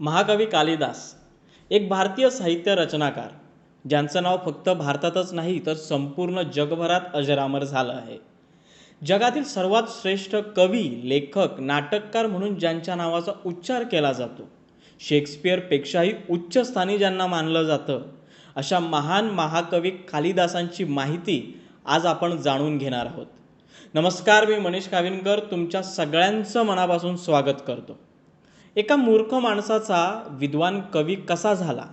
महाकवी कालिदास एक भारतीय साहित्य रचनाकार ज्यांचं नाव फक्त भारतातच नाही तर संपूर्ण जगभरात अजरामर झालं आहे. जगातील सर्वात श्रेष्ठ कवी लेखक नाटककार म्हणून ज्यांच्या नावाचा उच्चार केला जातो शेक्सपियरपेक्षाही उच्च स्थानी ज्यांना मानलं जातं अशा महान महाकवी कालिदासांची माहिती आज आपण जाणून घेणार आहोत. नमस्कार मी मनीष काविनकर तुमच्या सगळ्यांचं मनापासून स्वागत करतो. एका मूर्ख माणसाचा विद्वान कवी कसा झाला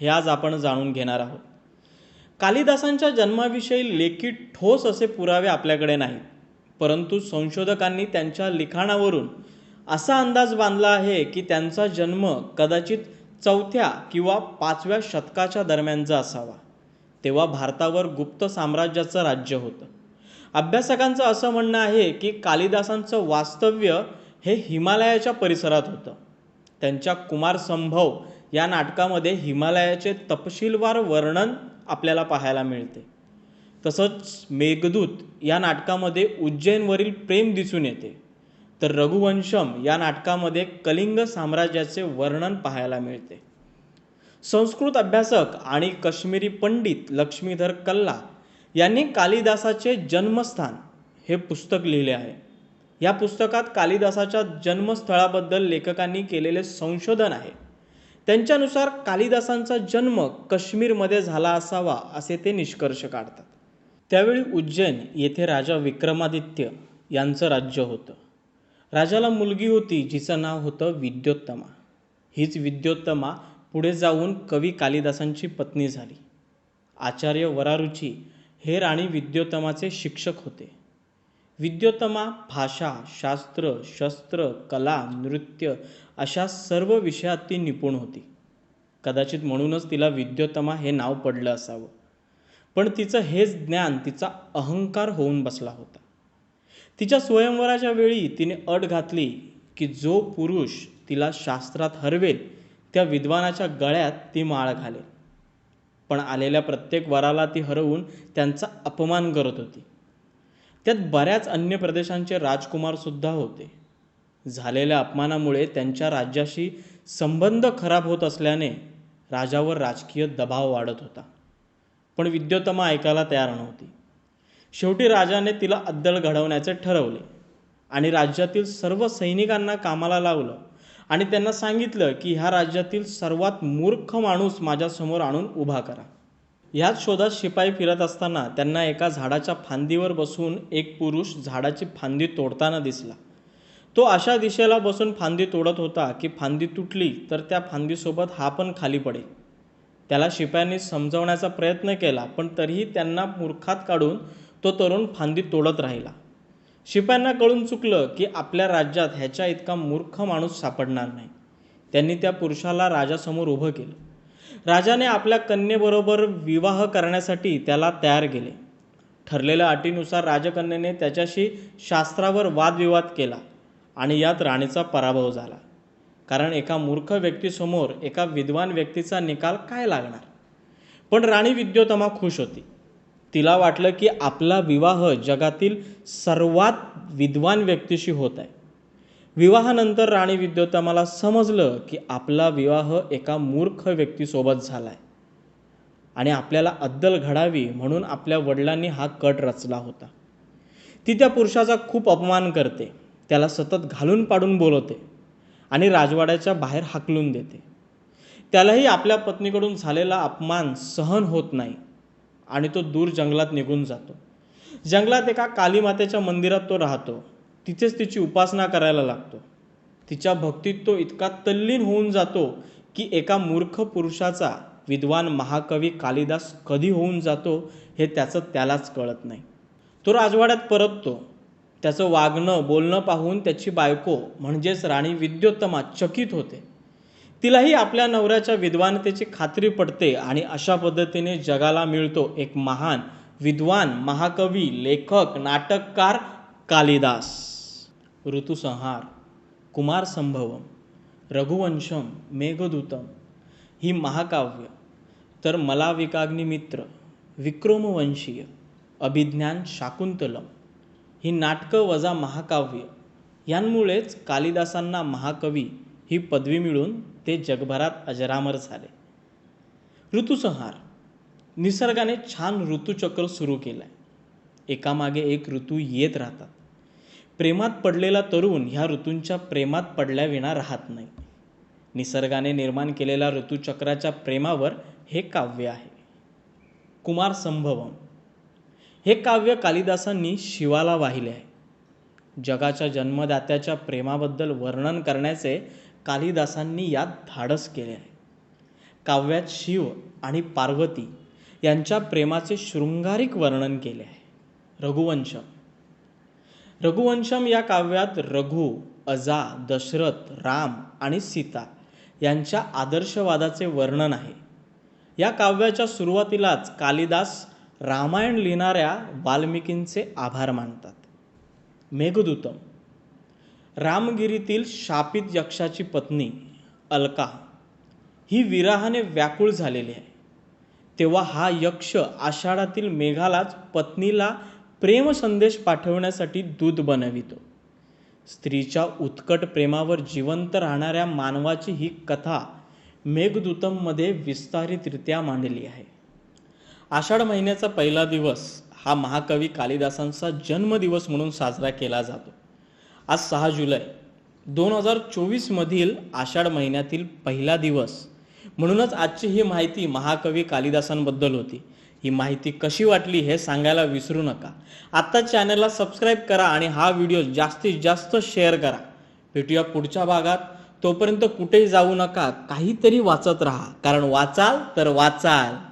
हे आज आपण जाणून घेणार आहोत. कालिदासांच्या जन्माविषयी लेखी ठोस असे पुरावे आपल्याकडे नाहीत परंतु संशोधकांनी त्यांच्या लिखाणावरून असा अंदाज बांधला आहे की त्यांचा जन्म कदाचित चौथ्या किंवा पाचव्या शतकाच्या दरम्यानचा असावा. तेव्हा भारतावर गुप्त साम्राज्याचं राज्य होतं. अभ्यासकांचं असं म्हणणं आहे की कालिदासांचं वास्तव्य हे हिमालयाच्या परिसरात होतं. त्यांच्या कुमार संभव या नाटकामध्ये हिमालयाचे तपशीलवार वर्णन आपल्याला पाहायला मिळते. तसंच मेघदूत या नाटकामध्ये उज्जैनवरील प्रेम दिसून येते. तर रघुवंशम या नाटकामध्ये कलिंग साम्राज्याचे वर्णन पाहायला मिळते. संस्कृत अभ्यासक आणि कश्मीरी पंडित लक्ष्मीधर कल्ला यांनी कालिदासाचे जन्मस्थान हे पुस्तक लिहिले आहे. या पुस्तकात कालिदासाच्या जन्मस्थळाबद्दल लेखकांनी केलेले संशोधन आहे. त्यांच्यानुसार कालिदासांचा जन्म काश्मीरमध्ये झाला असावा असे ते निष्कर्ष काढतात. त्यावेळी उज्जैन येथे राजा विक्रमादित्य यांचं राज्य होतं. राजाला मुलगी होती जिचं नाव होतं विद्योत्तमा. हीच विद्योत्तमा पुढे जाऊन कवी कालिदासांची पत्नी झाली. आचार्य वरारुची हे राणी विद्योत्तमाचे शिक्षक होते. विद्योत्तमा भाषा शास्त्र शस्त्र कला नृत्य अशा सर्व विषयात ती निपुण होती. कदाचित म्हणूनच तिला विद्योत्तमा हे नाव पडलं असावं. पण तिचं हेच ज्ञान तिचा अहंकार होऊन बसला होता. तिच्या स्वयंवराच्या वेळी तिने अट घातली की जो पुरुष तिला शास्त्रात हरवेल त्या विद्वानाच्या गळ्यात ती माळ घालेल. पण आलेल्या प्रत्येक वराला ती हरवून त्यांचा अपमान करत होती. त्यात बऱ्याच अन्य प्रदेशांचे राजकुमारसुद्धा होते. झालेल्या अपमानामुळे त्यांच्या राज्याशी संबंध खराब होत असल्याने राजावर राजकीय दबाव वाढत होता. पण विद्योत्तमा ऐकायला तयार नव्हती. शेवटी राजाने तिला अद्दळ घडवण्याचे ठरवले आणि राज्यातील सर्व सैनिकांना कामाला लावलं आणि त्यांना सांगितलं की ह्या राज्यातील सर्वात मूर्ख माणूस माझ्यासमोर आणून उभा करा. ह्याच शोधात शिपाई फिरत असताना त्यांना एका झाडाच्या फांदीवर बसून एक पुरुष झाडाची फांदी तोडताना दिसला. तो अशा दिशेला बसून फांदी तोडत होता की फांदी तुटली तर त्या फांदीसोबत हा पण खाली पडेल. त्याला शिपायांनी समजवण्याचा प्रयत्न केला पण तरीही त्यांना मूर्खात काढून तो तरुण फांदी तोडत राहिला. शिपायांना कळून चुकलं की आपल्या राज्यात ह्याच्या इतका मूर्ख माणूस सापडणार नाही. त्यांनी त्या पुरुषाला राजासमोर उभं केलं. राजाने आपल्या कन्येबरोबर विवाह करण्यासाठी त्याला तयार केले. ठरलेल्या अटीनुसार राजकन्येने त्याच्याशी शास्त्रावर वादविवाद केला आणि यात राणीचा पराभव झाला. कारण एका मूर्ख व्यक्तीसमोर एका विद्वान व्यक्तीचा निकाल काय लागणार? पण राणी विद्योतमा खुश होती. तिला वाटलं की आपला विवाह जगातील सर्वात विद्वान व्यक्तीशी होत आहे. विवाहानंतर राणी विद्योत्तमाला समजलं की आपला विवाह एका मूर्ख व्यक्तीसोबत झाला आहे आणि आपल्याला अद्दल घडावी म्हणून आपल्या वडिलांनी हा कट रचला होता. ती त्या पुरुषाचा खूप अपमान करते. त्याला सतत घालून पाडून बोलवते आणि राजवाड्याच्या बाहेर हाकलून देते. त्यालाही आपल्या पत्नीकडून झालेला अपमान सहन होत नाही आणि तो दूर जंगलात निघून जातो. जंगलात एका कालीमातेच्या मंदिरात तो राहतो. तिथेच तिची उपासना करायला लागतो. तिच्या भक्तीत तो इतका तल्लीन होऊन जातो की एका मूर्ख पुरुषाचा विद्वान महाकवी कालिदास कधी होऊन जातो हे त्याचं त्यालाच कळत नाही. तो राजवाड्यात परततो. त्याचं वागणं बोलणं पाहून त्याची बायको म्हणजेच राणी विद्योत्तमा चकित होते. तिलाही आपल्या नवऱ्याच्या विद्वानतेची खात्री पडते आणि अशा पद्धतीने जगाला मिळतो एक महान विद्वान महाकवी लेखक नाटककार कालिदास. ऋतुसंहार कुमार संभवम रघुवंशम मेघदूतम ही महाकाव्य तर मला विकाग्निमित्र विक्रमवंशीय अभिज्ञान शाकुंतलम ही नाटकं वजा महाकाव्य यांमुळेच कालिदासांना महाकवी ही पदवी मिळून ते जगभरात अजरामर झाले. ऋतुसंहार निसर्गाने छान ऋतुचक्र सुरू केलं आहे एकामागे एक ऋतू येत राहतात. प्रेमात पडलेला तरुण ह्या ऋतूंच्या प्रेमात पडल्याविना राहत नाही. निसर्गाने निर्माण केलेल्या ऋतूचक्राच्या प्रेमावर हे काव्य आहे. कुमार संभवम. हे काव्य कालिदासांनी शिवाला वाहिले आहे. जगाच्या जन्मदात्याच्या प्रेमाबद्दल वर्णन करण्याचे कालिदासांनी यात धाडस केले आहे. काव्यात शिव आणि पार्वती यांच्या प्रेमाचे शृंगारिक वर्णन केले आहे. रघुवंशम. रघुवंशम या काव्यात रघु अजा दशरथ राम आणि सीता यांच्या आदर्शवादाचे वर्णन आहे. या काव्याच्या सुरुवातीलाच कालिदास रामायण लिहिणाऱ्या वाल्मिकींचे आभार मानतात. मेघदूतम रामगिरीतील शापित यक्षाची पत्नी अलका ही विराहाने व्याकुळ झालेली आहे. तेव्हा हा यक्ष आषाढातील मेघालाच पत्नीला प्रेम संदेश पाठवण्यासाठी दूध बनवितो. स्त्रीच्या उत्कट प्रेमावर जिवंत राहणाऱ्या मानवाची ही कथा मेघदूतममध्ये विस्तारितरित्या मांडली आहे. आषाढ महिन्याचा पहिला दिवस हा महाकवी कालिदासांचा जन्मदिवस म्हणून साजरा केला जातो. आज सहा जुलै दोन हजार चोवीसमधील आषाढ महिन्यातील पहिला दिवस म्हणूनच आजची ही माहिती महाकवी कालिदासांबद्दल होती. ही माहिती कशी वाटली हे सांगायला विसरू नका. आत्ता चॅनलला सबस्क्राईब करा आणि हा व्हिडिओ जास्तीत जास्त शेअर करा. भेटूया पुढच्या भागात. तोपर्यंत कुठेही जाऊ नका काहीतरी वाचत राहा. कारण वाचाल तर वाचाल.